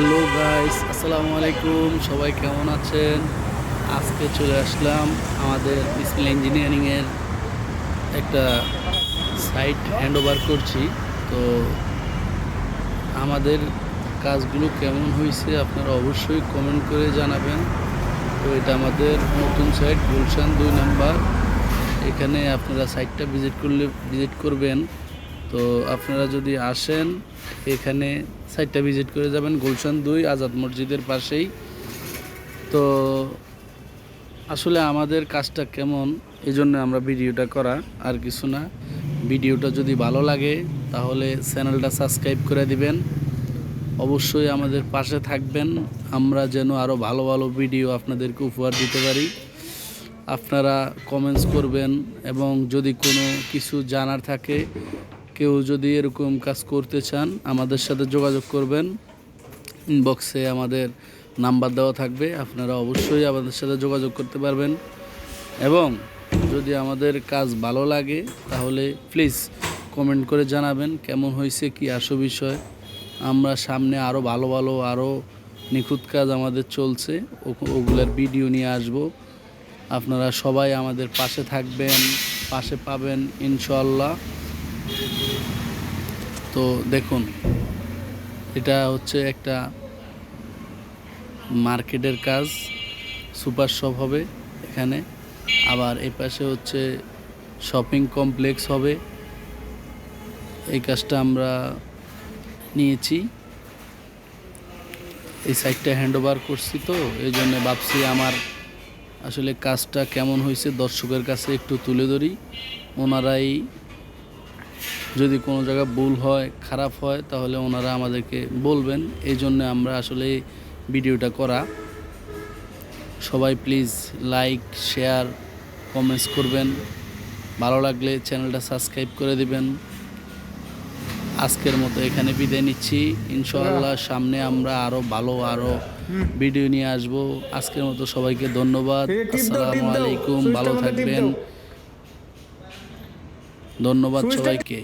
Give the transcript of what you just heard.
Hello guys, আসসালামু আলাইকুম, সবাই কেমন আছেন? আজকে চলে আসলাম আমাদের স্কিল ইঞ্জিনিয়ারিংয়ের একটা সাইট হ্যান্ড ওভার করছি। তো আমাদের কাজগুলো কেমন হয়েছে আপনারা অবশ্যই কমেন্ট করে জানাবেন। তো এটা আমাদের নতুন সাইট, গুলশান দুই নাম্বার। এখানে আপনারা সাইটটা ভিজিট করলে, ভিজিট করবেন। তো আপনারা যদি আসেন, এখানে সাইটটা ভিজিট করে যাবেন, গুলশান দুই আজাদ মসজিদের পাশেই। তো আসলে আমাদের কাজটা কেমন এই জন্য আমরা ভিডিওটা করা আর কিছু না। ভিডিওটা যদি ভালো লাগে, তাহলে চ্যানেলটা সাবস্ক্রাইব করে দিবেন। অবশ্যই আমাদের পাশে থাকবেন। আমরা যেন আরও ভালো ভালো ভিডিও আপনাদেরকে উপহার দিতে পারি। আপনারা কমেন্টস করবেন এবং যদি কোনো কিছু জানার থাকে কেউ যদি এরকম কাজ করতে চান, আমাদের সাথে যোগাযোগ করবেন। ইনবক্সে আমাদের নাম্বার দেওয়া থাকবে, আপনারা অবশ্যই আমাদের সাথে যোগাযোগ করতে পারবেন। এবং যদি আমাদের কাজ ভালো লাগে, তাহলে প্লিজ কমেন্ট করে জানাবেন, কেমন হয়েছে, কি আসো বিষয়। আমরা সামনে আরও ভালো ভালো আরও নিখুঁত কাজ আমাদের চলছে ওগুলার ভিডিও নিয়ে আসব। আপনারা সবাই আমাদের পাশে থাকবেন, পাশে পাবেন ইনশাল্লাহ তো দেখুন, এটা হচ্ছে একটা মার্কেটের কাজ, সুপার শপ হবে এখানে। আবার এই পাশে হচ্ছে শপিং কমপ্লেক্স হবে। এই কাজটা আমরা নিয়েছি। এই সাইডটা হ্যান্ড ওভার করছি তো, এই জন্য ভাবছি আমার আসলে কাজটা কেমন হয়েছে, দর্শকের কাছে একটু তুলে ধরি। ওনারাই যদি কোনো জায়গায় ভুল হয় খারাপ হয় তাহলে ওনারা আমাদেরকে বলবেন। এই জন্য আমরা আসলে ভিডিওটা করা। সবাই প্লিজ লাইক শেয়ার কমেন্টস করবেন। ভালো লাগলে চ্যানেলটা সাবস্ক্রাইব করে দিবেন। আজকের মতো এখানে বিদায় নিচ্ছি। ইনশাআল্লাহ সামনে আমরা আরও ভালো আরও ভিডিও নিয়ে আসব। আজকের মতো সবাইকে ধন্যবাদ। আসসালামু আলাইকুম। ভালো থাকবেন। ধন্যবাদ সবাইকে।